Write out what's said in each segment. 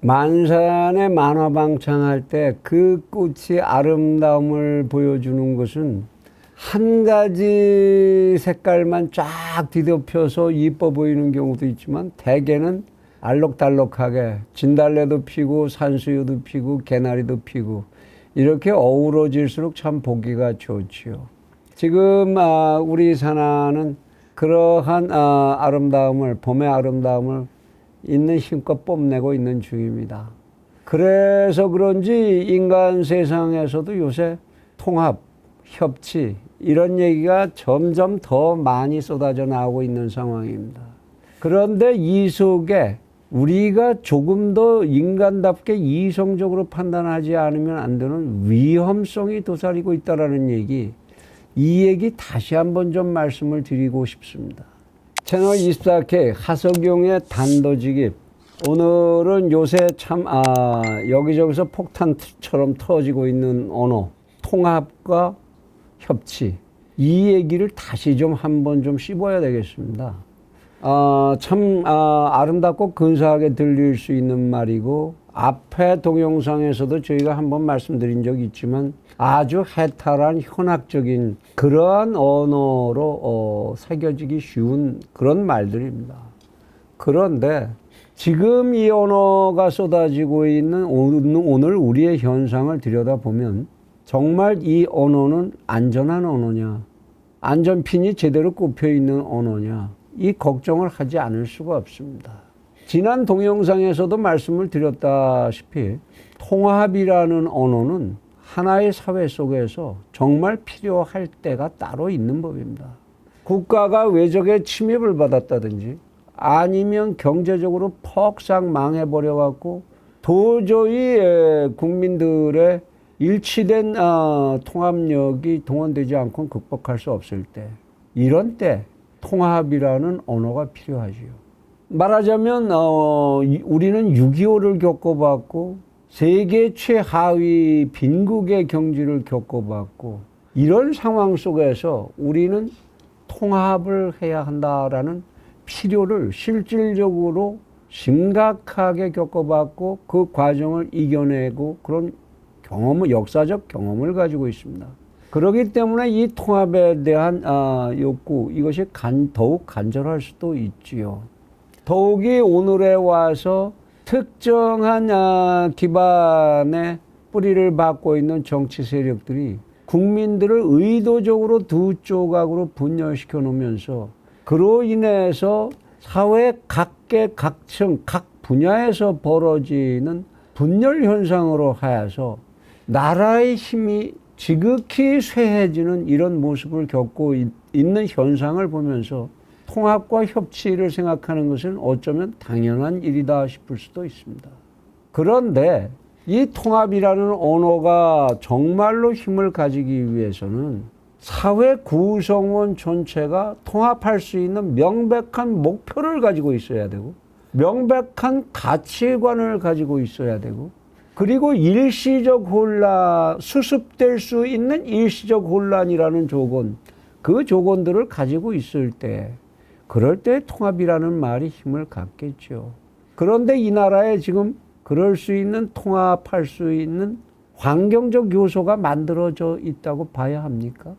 만산의 만화방창할 때 그 꽃이 아름다움을 보여주는 것은 한 가지 색깔만 쫙 뒤덮여서 이뻐 보이는 경우도 있지만 대개는 알록달록하게 진달래도 피고 산수유도 피고 개나리도 피고 이렇게 어우러질수록 참 보기가 좋지요. 지금 아, 우리 산하는 그러한 아, 아름다움을 봄의 아름다움을 있는 힘껏 뽐내고 있는 중입니다. 그래서 그런지 인간 세상에서도 요새 통합, 협치 이런 얘기가 점점 더 많이 쏟아져 나오고 있는 상황입니다. 그런데 이 속에 우리가 조금 더 인간답게 이성적으로 판단하지 않으면 안 되는 위험성이 도사리고 있다라는 얘기, 이 얘기 다시 한번 좀 말씀을 드리고 싶습니다. 채널 24K 하석용의 단도직입. 오늘은 요새 참, 아, 여기저기서 폭탄처럼 터지고 있는 언어, 통합과 협치. 이 얘기를 다시 좀 한번 좀 씹어야 되겠습니다. 아, 참, 아, 아름답고 근사하게 들릴 수 있는 말이고, 앞에 동영상에서도 저희가 한번 말씀드린 적이 있지만, 아주 해탈한 현학적인 그러한 언어로 어, 새겨지기 쉬운 그런 말들입니다. 그런데 지금 이 언어가 쏟아지고 있는 오늘 우리의 현상을 들여다보면 정말 이 언어는 안전한 언어냐, 안전핀이 제대로 꼽혀 있는 언어냐, 이 걱정을 하지 않을 수가 없습니다. 지난 동영상에서도 말씀을 드렸다시피 통합이라는 언어는 하나의 사회 속에서 정말 필요할 때가 따로 있는 법입니다. 국가가 외적의 침입을 받았다든지 아니면 경제적으로 퍽상 망해버려 갖고 도저히 에, 국민들의 일치된 어, 통합력이 동원되지 않고 극복할 수 없을 때 이런 때 통합이라는 언어가 필요하지요. 말하자면 어, 이- 우리는 6.25를 겪어봤고 세계 최하위 빈국의 경지를 겪어봤고 이런 상황 속에서 우리는 통합을 해야 한다라는 필요를 실질적으로 심각하게 겪어봤고 그 과정을 이겨내고 그런 경험을 역사적 경험을 가지고 있습니다. 그렇기 때문에 이 통합에 대한 아, 욕구 이것이 간, 더욱 간절할 수도 있지요. 더욱이 오늘에 와서 특정한 아, 기반의 뿌리를 받고 있는 정치 세력들이 국민들을 의도적으로 두 조각으로 분열시켜 놓으면서 그로 인해서 사회 각계 각층 각 분야에서 벌어지는 분열 현상으로 하여서 나라의 힘이 지극히 쇠해지는 이런 모습을 겪고 있- 있는 현상을 보면서 통합과 협치를 생각하는 것은 어쩌면 당연한 일이다 싶을 수도 있습니다. 그런데 이 통합이라는 언어가 정말로 힘을 가지기 위해서는 사회 구성원 전체가 통합할 수 있는 명백한 목표를 가지고 있어야 되고 명백한 가치관을 가지고 있어야 되고 그리고 일시적 혼란, 수습될 수 있는 일시적 혼란이라는 조건, 그 조건들을 가지고 있을 때, 그럴 때 통합이라는 말이 힘을 갖겠죠. 그런데 이 나라에 지금 그럴 수 있는 통합할 수 있는 환경적 요소가 만들어져 있다고 봐야 합니까?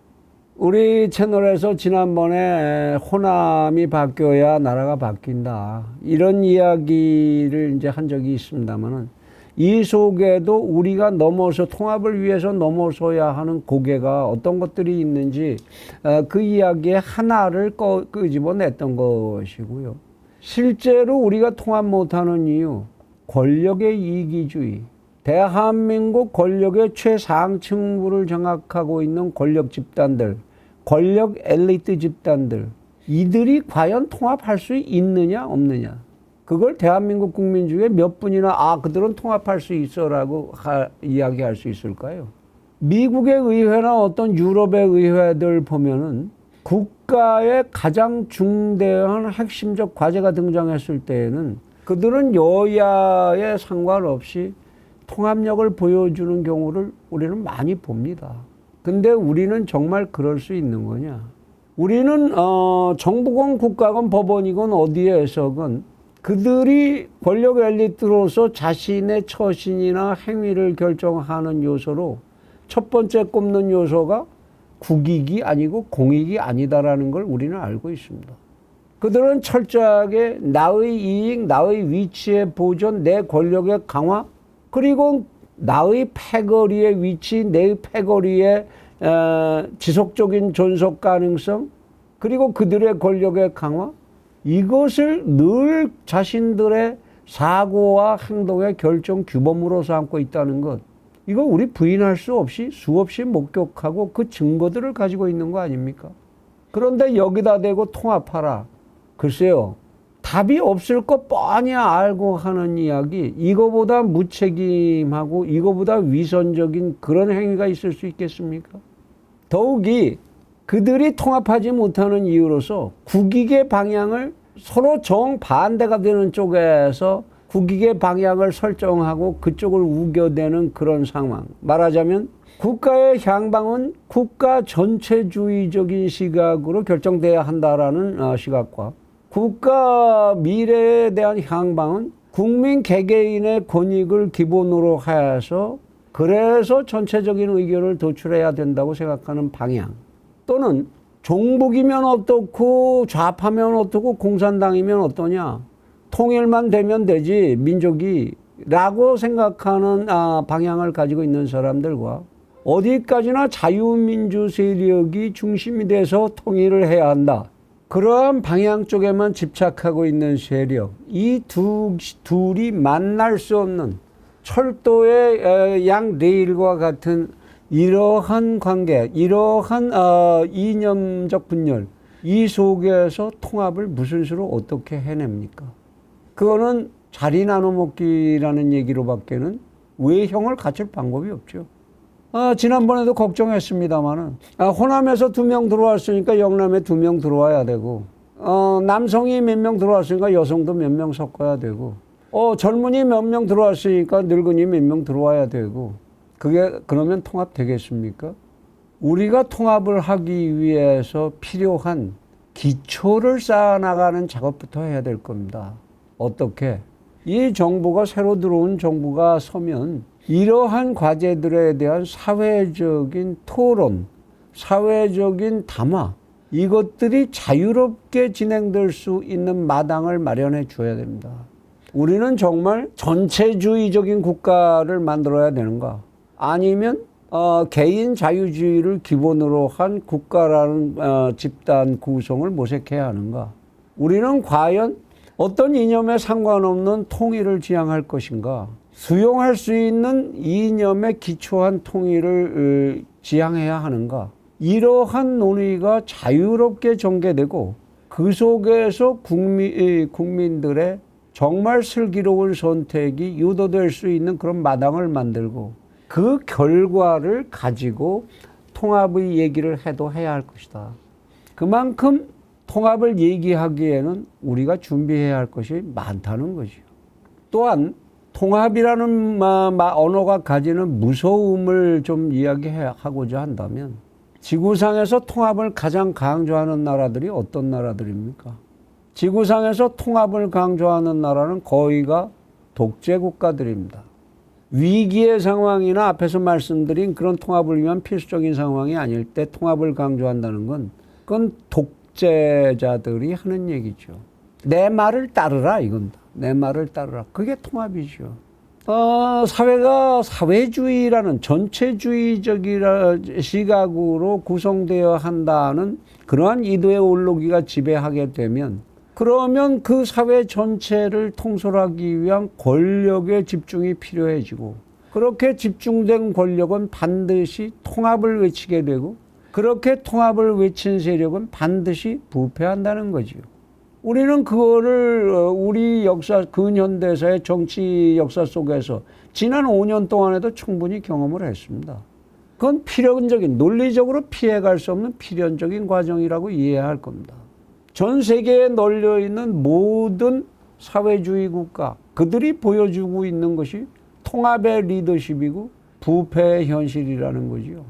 우리 채널에서 지난번에 호남이 바뀌어야 나라가 바뀐다. 이런 이야기를 이제 한 적이 있습니다만은 이 속에도 우리가 넘어서 통합을 위해서 넘어서야 하는 고개가 어떤 것들이 있는지 어, 그 이야기의 하나를 꺼, 끄집어냈던 것이고요. 실제로 우리가 통합 못하는 이유 권력의 이기주의. 대한민국 권력의 최상층부를 장악하고 있는 권력 집단들 권력 엘리트 집단들. 이들이 과연 통합할 수 있느냐 없느냐 그걸 대한민국 국민 중에 몇 분이나 아 그들은 통합할 수 있어라고 하, 이야기할 수 있을까요? 미국의 의회나 어떤 유럽의 의회들 보면은 국가의 가장 중대한 핵심적 과제가 등장했을 때에는 그들은 여야에 상관없이 통합력을 보여주는 경우를 우리는 많이 봅니다. 근데 우리는 정말 그럴 수 있는 거냐? 우리는 어, 정부건 국가건 법원이건 어디에서건 그들이 권력 엘리트로서 자신의 처신이나 행위를 결정하는 요소로 첫 번째 꼽는 요소가 국익이 아니고 공익이 아니다라는 걸 우리는 알고 있습니다. 그들은 철저하게 나의 이익, 나의 위치의 보존, 내 권력의 강화, 그리고 나의 패거리의 위치, 내 패거리의 어, 지속적인 존속 가능성, 그리고 그들의 권력의 강화, 이것을 늘 자신들의 사고와 행동의 결정 규범으로 삼고 있다는 것. 이거 우리 부인할 수 없이 수없이 목격하고 그 증거들을 가지고 있는 거 아닙니까? 그런데 여기다 대고 통합하라. 글쎄요. 답이 없을 것 뻔히 알고 하는 이야기, 이거보다 무책임하고 이거보다 위선적인 그런 행위가 있을 수 있겠습니까? 더욱이 그들이 통합하지 못하는 이유로서 국익의 방향을 서로 정반대가 되는 쪽에서 국익의 방향을 설정하고 그쪽을 우겨대는 그런 상황. 말하자면 국가의 향방은 국가 전체주의적인 시각으로 결정돼야 한다라는 어, 시각과 국가 미래에 대한 향방은 국민 개개인의 권익을 기본으로 해서 그래서 전체적인 의견을 도출해야 된다고 생각하는 방향 또는 종북이면 어떻고 좌파면 어떻고 공산당이면 어떠냐 통일만 되면 되지 민족이 라고 생각하는 아, 방향을 가지고 있는 사람들과 어디까지나 자유민주 세력이 중심이 돼서 통일을 해야 한다. 그러한 방향 쪽에만 집착하고 있는 세력, 이 두, 둘이 만날 수 없는 철도의 에, 양 레일과 같은 이러한 관계, 이러한 어, 이념적 분열, 이 속에서 통합을 무슨 수로 어떻게 해냅니까? 그거는 자리 나눠 먹기라는 얘기로밖에는 외형을 갖출 방법이 없죠. 아, 지난번에도 걱정했습니다만은 아, 호남에서 두 명 들어왔으니까 영남에 두 명 들어와야 되고 어, 남성이 몇 명 들어왔으니까 여성도 몇 명 섞어야 되고 어, 젊은이 몇 명 들어왔으니까 늙은이 몇 명 들어와야 되고 그게 그러면 통합 되겠습니까? 우리가 통합을 하기 위해서 필요한 기초를 쌓아나가는 작업부터 해야 될 겁니다. 어떻게? 이 정부가 새로 들어온 정부가 서면 이러한 과제들에 대한 사회적인 토론, 사회적인 담화, 이것들이 자유롭게 진행될 수 있는 마당을 마련해 줘야 됩니다. 우리는 정말 전체주의적인 국가를 만들어야 되는가? 아니면 어, 개인 자유주의를 기본으로 한 국가라는 어, 집단 구성을 모색해야 하는가? 우리는 과연 어떤 이념에 상관없는 통일을 지향할 것인가? 수용할 수 있는 이념에 기초한 통일을 어, 지향해야 하는가? 이러한 논의가 자유롭게 전개되고 그 속에서 국민, 국민들의 정말 슬기로운 선택이 유도될 수 있는 그런 마당을 만들고 그 결과를 가지고 통합의 얘기를 해도 해야 할 것이다. 그만큼 통합을 얘기하기에는 우리가 준비해야 할 것이 많다는 거죠. 또한 통합이라는 언어가 가지는 무서움을 좀 이야기하고자 한다면 지구상에서 통합을 가장 강조하는 나라들이 어떤 나라들입니까? 지구상에서 통합을 강조하는 나라는 거의가 독재 국가들입니다. 위기의 상황이나 앞에서 말씀드린 그런 통합을 위한 필수적인 상황이 아닐 때 통합을 강조한다는 건 그건 독재자들이 하는 얘기죠. 내 말을 따르라 이건 내 말을 따르라 그게 통합이죠. 어, 사회가 사회주의라는 전체주의적이라 시각으로 구성되어 한다는 그러한 이도의 올로기가 지배하게 되면 그러면 그 사회 전체를 통솔하기 위한 권력의 집중이 필요해지고 그렇게 집중된 권력은 반드시 통합을 외치게 되고 그렇게 통합을 외친 세력은 반드시 부패한다는 거지요. 우리는 그거를 어, 우리 역사 근현대사의 정치 역사 속에서 지난 5년 동안에도 충분히 경험을 했습니다. 그건 필연적인 논리적으로 피해갈 수 없는 필연적인 과정이라고 이해해야 할 겁니다. 전 세계에 널려 있는 모든 사회주의 국가 그들이 보여주고 있는 것이 통합의 리더십이고 부패의 현실이라는 거지요.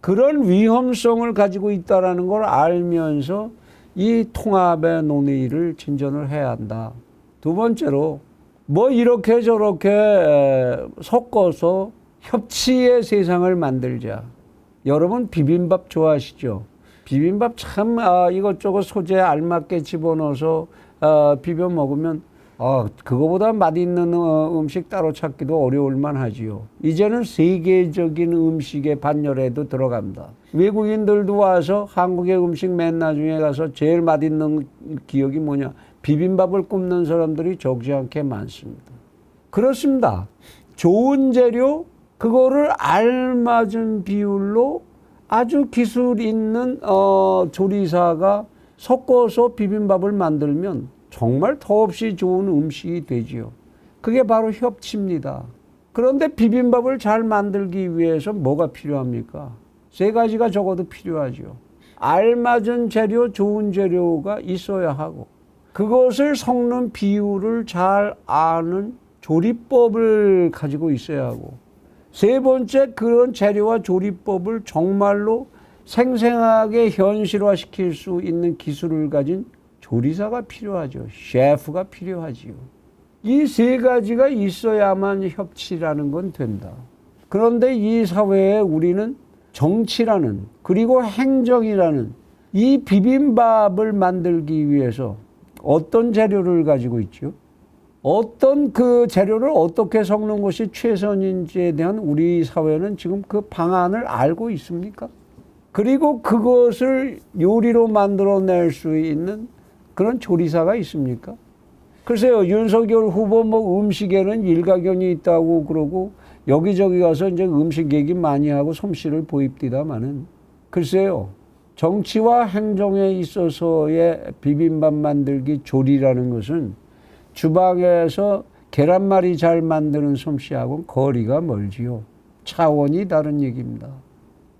그런 위험성을 가지고 있다라는 걸 알면서 이 통합의 논의를 진전을 해야 한다. 두 번째로 뭐 이렇게 저렇게 에, 섞어서 협치의 세상을 만들자. 여러분 비빔밥 좋아하시죠? 비빔밥 참 아, 이것저것 소재 알맞게 집어넣어서 아, 비벼 먹으면 아, 그거보다 맛있는 어, 음식 따로 찾기도 어려울 만 하지요. 이제는 세계적인 음식의 반열에도 들어갑니다. 외국인들도 와서 한국의 음식 맨 나중에 가서 제일 맛있는 기억이 뭐냐? 비빔밥을 굽는 사람들이 적지 않게 많습니다. 그렇습니다. 좋은 재료, 그거를 알맞은 비율로 아주 기술 있는 어, 조리사가 섞어서 비빔밥을 만들면 정말 더없이 좋은 음식이 되지요. 그게 바로 협치입니다. 그런데 비빔밥을 잘 만들기 위해서 뭐가 필요합니까? 세 가지가 적어도 필요하죠. 알맞은 재료, 좋은 재료가 있어야 하고, 그것을 섞는 비율을 잘 아는 조리법을 가지고 있어야 하고, 세 번째 그런 재료와 조리법을 정말로 생생하게 현실화시킬 수 있는 기술을 가진 조리사가 필요하죠. 셰프가 필요하지요. 이 세 가지가 있어야만 협치라는 건 된다. 그런데 이 사회에 우리는 정치라는 그리고 행정이라는 이 비빔밥을 만들기 위해서 어떤 재료를 가지고 있죠? 어떤 그 재료를 어떻게 섞는 것이 최선인지에 대한 우리 사회는 지금 그 방안을 알고 있습니까? 그리고 그것을 요리로 만들어낼 수 있는 그런 조리사가 있습니까? 글쎄요, 윤석열 후보 뭐 음식에는 일가견이 있다고 그러고 여기저기 가서 이제 음식 얘기 많이 하고 솜씨를 보입디다마는 글쎄요, 정치와 행정에 있어서의 비빔밥 만들기 조리라는 것은 주방에서 계란말이 잘 만드는 솜씨하고는 거리가 멀지요. 차원이 다른 얘기입니다.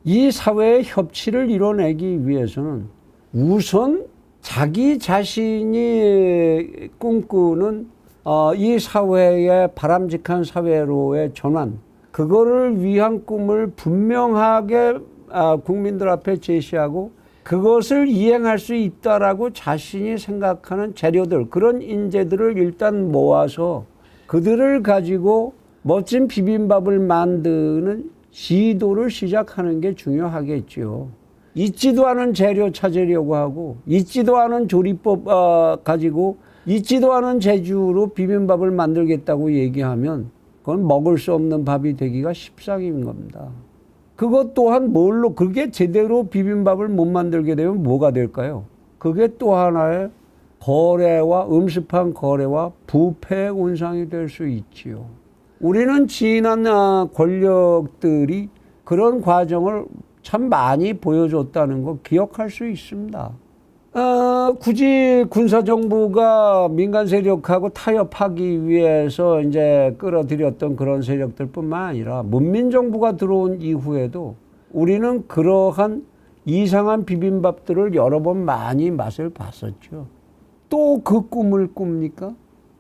이 사회의 협치를 이뤄내기 위해서는 우선 자기 자신이 꿈꾸는 어, 이 사회의 바람직한 사회로의 전환, 그거를 위한 꿈을 분명하게 아, 국민들 앞에 제시하고 그것을 이행할 수 있다라고 자신이 생각하는 재료들, 그런 인재들을 일단 모아서 그들을 가지고 멋진 비빔밥을 만드는 시도를 시작하는 게 중요하겠죠. 있지도 않은 재료 찾으려고 하고, 있지도 않은 조리법 어, 가지고, 있지도 않은 재주로 비빔밥을 만들겠다고 얘기하면 그건 먹을 수 없는 밥이 되기가 십상인 겁니다. 그것 또한 뭘로 그게 제대로 비빔밥을 못 만들게 되면 뭐가 될까요? 그게 또 하나의 거래와 음습한 거래와 부패 운상이 될 수 있지요. 우리는 지난 아, 권력들이 그런 과정을 참 많이 보여줬다는 거 기억할 수 있습니다. 어, 굳이 군사정부가 민간 세력하고 타협하기 위해서 이제 끌어들였던 그런 세력들 뿐만 아니라 문민정부가 들어온 이후에도 우리는 그러한 이상한 비빔밥들을 여러 번 많이 맛을 봤었죠. 또 그 꿈을 꿉니까?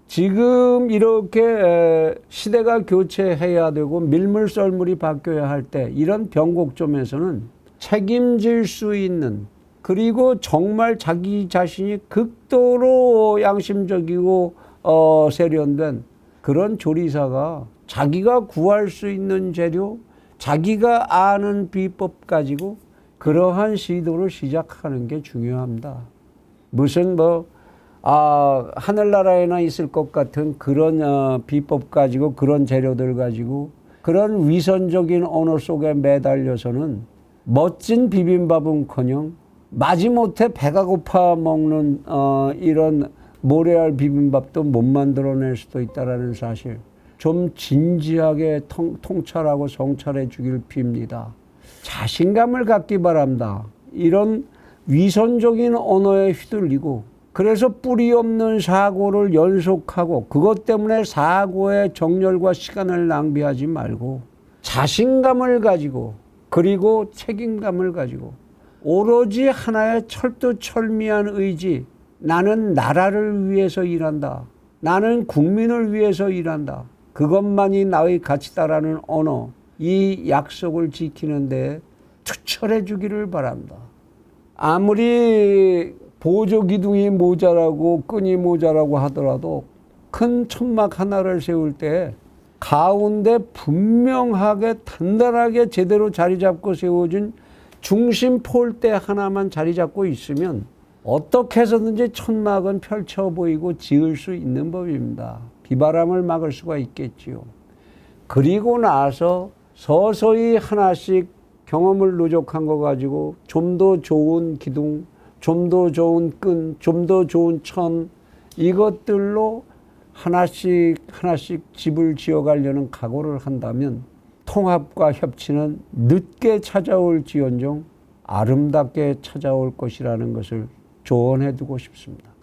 지금 이렇게 시대가 교체해야 되고 밀물썰물이 바뀌어야 할 때 이런 변곡점에서는 책임질 수 있는 그리고 정말 자기 자신이 극도로 양심적이고 어, 세련된 그런 조리사가 자기가 구할 수 있는 재료, 자기가 아는 비법 가지고 그러한 시도를 시작하는 게 중요합니다. 무슨 뭐 아, 하늘나라에나 있을 것 같은 그런 어, 비법 가지고 그런 재료들 가지고 그런 위선적인 언어 속에 매달려서는 멋진 비빔밥은 커녕 마지못해 배가 고파 먹는 어, 이런 모래알 비빔밥도 못 만들어낼 수도 있다라는 사실 좀 진지하게 통, 통찰하고 성찰해 주길 빕니다. 자신감을 갖기 바랍니다. 이런 위선적인 언어에 휘둘리고 그래서 뿌리 없는 사고를 연속하고 그것 때문에 사고의 정열과 시간을 낭비하지 말고 자신감을 가지고 그리고 책임감을 가지고 오로지 하나의 철두철미한 의지 나는 나라를 위해서 일한다. 나는 국민을 위해서 일한다. 그것만이 나의 가치다라는 언어 이 약속을 지키는데 투철해 주기를 바랍니다. 아무리 보조 기둥이 모자라고 끈이 모자라고 하더라도 큰 천막 하나를 세울 때 가운데 분명하게 단단하게 제대로 자리 잡고 세워진 중심 폴대 하나만 자리 잡고 있으면 어떻게 해서든지 천막은 펼쳐 보이고 지을 수 있는 법입니다. 비바람을 막을 수가 있겠지요. 그리고 나서 서서히 하나씩 경험을 누적한 거 가지고 좀 더 좋은 기둥, 좀 더 좋은 끈, 좀 더 좋은 천 이것들로 하나씩 하나씩 집을 지어가려는 각오를 한다면 통합과 협치는 늦게 찾아올지언정 아름답게 찾아올 것이라는 것을 조언해 두고 싶습니다.